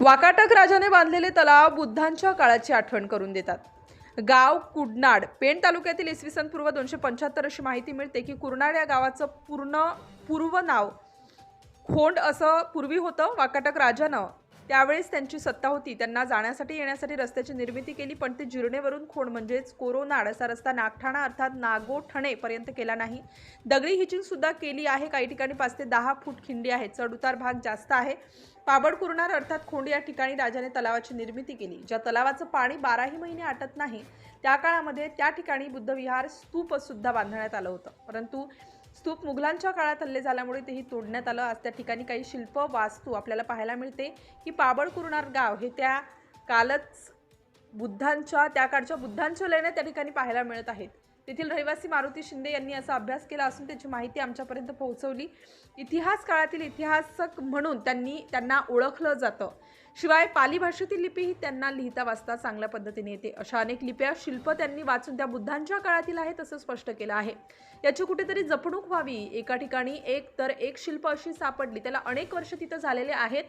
वाकाटक राजाने बांधलेले तलाव बुद्धांच्या काळाची आठवण करून देतात. गाव कुडनाड पेण तालुक्यातील इसवी सन पूर्व दोनशे पंच्याहत्तर अशी माहिती मिळते की कुरनाड या गावाचं पूर्ण पूर्व नाव खोंड असं पूर्वी होतं वाकाटक राजानं. त्यावेळेस त्यांची सत्ता होती. त्यांना जाण्यासाठी येण्यासाठी रस्त्याची निर्मिती केली पण ते जिरणेवरून खोंड म्हणजेच कोरोनाड असा रस्ता नागठाणा अर्थात नागोठणेपर्यंत केला नाही. दगडी हिचिंग सुद्धा केली आहे. काही ठिकाणी पाच ते दहा फूट खिंडी आहे चढउतार भाग जास्त आहे. पाबड कुरणार अर्थात खोंड या ठिकाणी राजाने तलावाची निर्मिती केली. ज्या तलावाचं पाणी बाराही महिने आटत नाही त्या काळामध्ये त्या ठिकाणी बुद्धविहार स्तूपसुद्धा बांधण्यात आलं होतं. परंतु स्तूप मुघलांच्या काळात हल्ले झाल्यामुळे तेही तोडण्यात आलं. आज त्या ठिकाणी काही शिल्प वास्तू आपल्याला पाहायला मिळते की पाबड कुरणार गाव हे त्या कालच बुद्धांच्या त्या काळच्या बुद्धांच्या लेण्या त्या ठिकाणी पाहायला मिळत आहेत. तेथील रहिवासी मारुती शिंदे यांनी असा अभ्यास केला असून त्याची माहिती आमच्यापर्यंत पोहोचवली. इतिहास काळातील इतिहासक म्हणून त्यांनी त्यांना ओळखलं जातं. शिवाय पाली भाषेतील लिपी ही त्यांना लिहिता वाचता चांगल्या पद्धतीने येते. अशा अनेक लिप्या शिल्प त्यांनी वाचून त्या बुद्धांच्या काळातील आहेत असं स्पष्ट केलं आहे. याची कुठेतरी जपणूक व्हावी. एका ठिकाणी एक तर एक शिल्प अशी सापडली. त्याला अनेक वर्ष तिथं झालेले आहेत.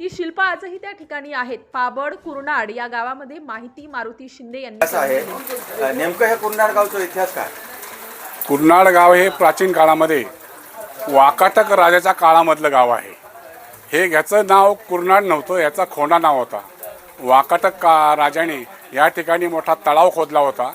ती शिल्प आजही त्या ठिकाणी आहेत. पाबड कुर्नाड या गावामध्ये माहिती मारुती शिंदे यांनी असं आहे. नेमकं हे कुर्नाड गावचा इतिहास काय? कुर्नाड गाव हे प्राचीन काळामध्ये वाकाटक राजाच्या काळामधलं गाव आहे. हे ह्याचं नाव कुर्नाड नव्हतं ह्याचा खोंडा नाव होता. वाकाटक का राजाने या ठिकाणी मोठा तलाव खोदला होता.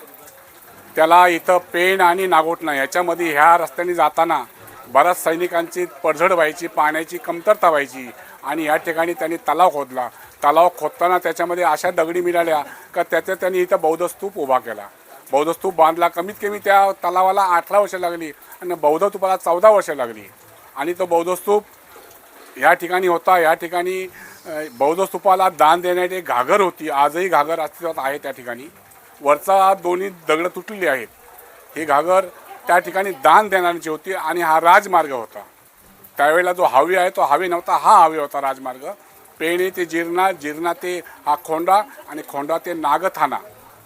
त्याला इथं पेण आणि नागोटणा याच्यामध्ये ह्या रस्त्याने जाताना बऱ्याच सैनिकांची पडझड व्हायची पाण्याची कमतरता व्हायची आणि या ठिकाणी त्यांनी तलाव खोदला. तलाव खोदताना त्याच्यामध्ये अशा दगडी मिळाल्या का त्याच्या त्यांनी इथं बौद्ध स्तूप उभा केला. बौद्ध स्तूप बांधला. कमीत कमी त्या तलावाला अठरा वर्ष लागली आणि बौद्ध स्तूपाला चौदा वर्ष लागली. आणि तो बौद्ध स्तूप या ठिकाणी होता. या ठिकाणी बौद्ध स्तूपाला दान देण्याची एक घागर होती. आजही घागर अस्तित्वात आहे त्या ठिकाणी. वरचा दोन्ही दगडं तुटलेली आहेत. ही घागर त्या ठिकाणी दान देण्याची होती आणि हा राजमार्ग होता. त्यावेळेला जो हावी आहे तो हावी नव्हता हा हावी होता राजमार्ग. पेणे ते जिरणा जिरणा ते हा खोंडा आणि खोंडा ते नागथाना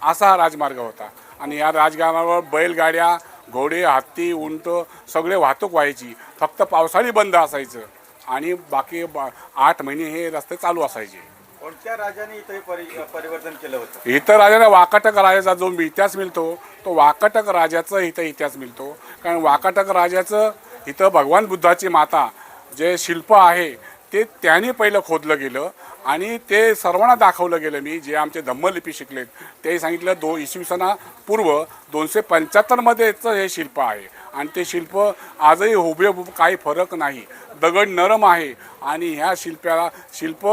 असा हा राजमार्ग होता. आणि या राजमार्गावर बैलगाड्या घोडे हत्ती उंट सगळे वाहतूक व्हायची. फक्त पावसाळी बंद असायचं आणि बाकी बा- आठ महिने हे रस्ते चालू असायचे. कोणत्या राजाने इथं हे परि- परिवर्तन केलं होतं? राजाला वाकाटक राजाचा जो इतिहास मिळतो तो वाकाटक राजाचा इथं इतिहास मिळतो. कारण वाकाटक राजाचं इथं भगवान बुद्धाची माता जे शिल्प आहे ते त्यांनी पहिलं खोदलं गेलं आणि ते सर्वांना दाखवलं गेलं. मी जे आमचे धम्मलिपी शिकलेत ते सांगितलं दो इसवी सनापूर्व दोनशे पंच्याहत्तरमध्येचं हे शिल्प आहे. आणि ते शिल्प आजही हुबेहूब काही फरक नाही. दगड नरम आहे आणि ह्या शिल्पाला शिल्प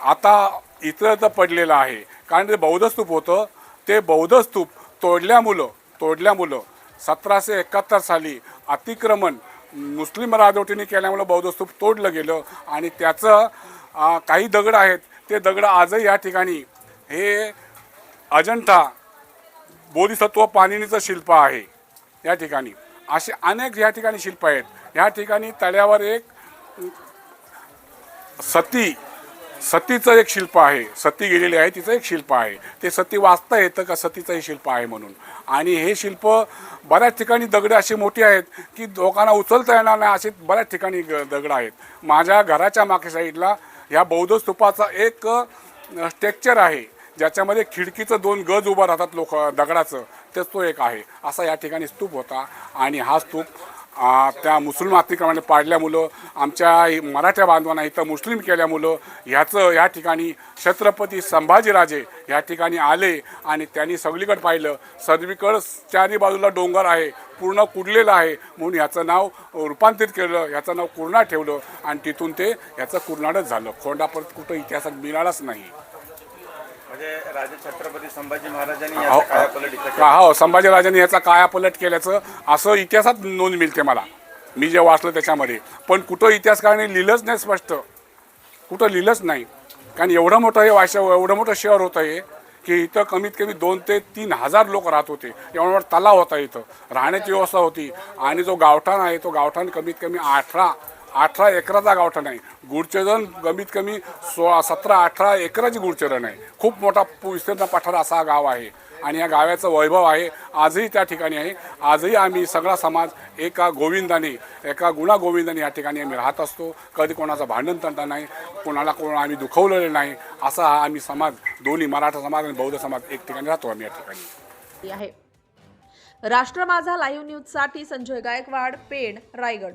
आता इतर पडलेलं आहे. कारण ते बौद्ध स्तूप होतं. ते बौद्ध स्तूप तोडल्यामुळं तोडल्यामुळं सतराशे एकाहत्तर साली अतिक्रमण मुस्लिम राजवटीने केल्यामुळं बौद्ध स्तूप तोडलं गेलं आणि त्याचं काही दगड आहेत. ते दगड आजही या ठिकाणी हे अजंठा बोधिसत्व पाणिनीचं शिल्प आहे या ठिकाणी. असे अनेक या ठिकाणी शिल्प आहेत. या ठिकाणी तळ्यावर एक सती सतीचं एक शिल्प आहे. सती गेलेली आहे तिचं एक शिल्प आहे. ते सती वाचता येतं का सतीचं हे शिल्प आहे म्हणून? आणि हे शिल्प बऱ्याच ठिकाणी दगडं अशी मोठी आहेत की लोकांना उचलता येणार नाही असे बऱ्याच ठिकाणी दगडं आहेत. माझ्या घराच्या मागे साईडला ह्या बौद्ध स्तूपाचा एक स्ट्रक्चर आहे. ज्याच्यामध्ये खिडकीचं दोन गज उभं राहतात लोक दगडाचं. तेच तो एक आहे. असा या ठिकाणी स्तूप होता. आणि हा स्तूप त्या मुस्लिम अतिक्रमणाने पाडल्यामुळं आमच्या मराठ्या बांधवांना इथं मुस्लिम केल्यामुळं ह्याचं या ठिकाणी छत्रपती संभाजीराजे या ठिकाणी आले आणि त्यांनी सगळीकडे पाहिलं. सर्वीकडं चारी बाजूला डोंगर आहे पूर्ण कुडलेलं आहे म्हणून ह्याचं नाव रूपांतरित केलं ह्याचं नाव कुर्णा ठेवलं आणि तिथून ते ह्याचं कुर्नाडच झालं. खोंडापर्यंत कुठं इतिहासात मिळालाच नाही. राजा छत्रपती संभाजी महाराजांनी याचा कायापलट इथं. हो संभाजीराजांनी याचा कायापलट केल्याचं असं इतिहासात नोंद मिळते मला. मी जे वाचलं त्याच्यामध्ये. पण कुठं इतिहासकारांनी लिहिलंच नाही स्पष्ट. कुठं लिहिलंच नाही. कारण एवढं मोठं हे वाशा एवढं मोठं शहर होतं हे की इथं कमीत कमी दोन ते तीन हजार लोक राहत होते. एवढा मोठा तलाव होता इथं. राहण्याची व्यवस्था होती. आणि जो गावठाण आहे तो गावठाण कमीत कमी अठरा अठरा एकराचा गावठाण आहे. गुडचरण कमीत कमी सोळा सतरा अठरा एकराची गुडचरण आहे. खूप मोठा विस्तीर्ण पठार असा हा गाव आहे. आणि या गावाचं वैभव आहे. आजही त्या ठिकाणी आहे. आजही आम्ही सगळा समाज एका गोविंदाने एका गुणा गोविंदाने या ठिकाणी आम्ही राहत असतो. कधी कोणाचं भांडण तंटा नाही कोणाला कोण आम्ही दुखवलेलं नाही असा हा आम्ही समाज दोन्ही मराठा समाज आणि बौद्ध समाज एक ठिकाणी राहतो आम्ही या ठिकाणी. आहे. राष्ट्र माझा लाईव्ह न्यूजसाठी संजय गायकवाड पेण रायगड.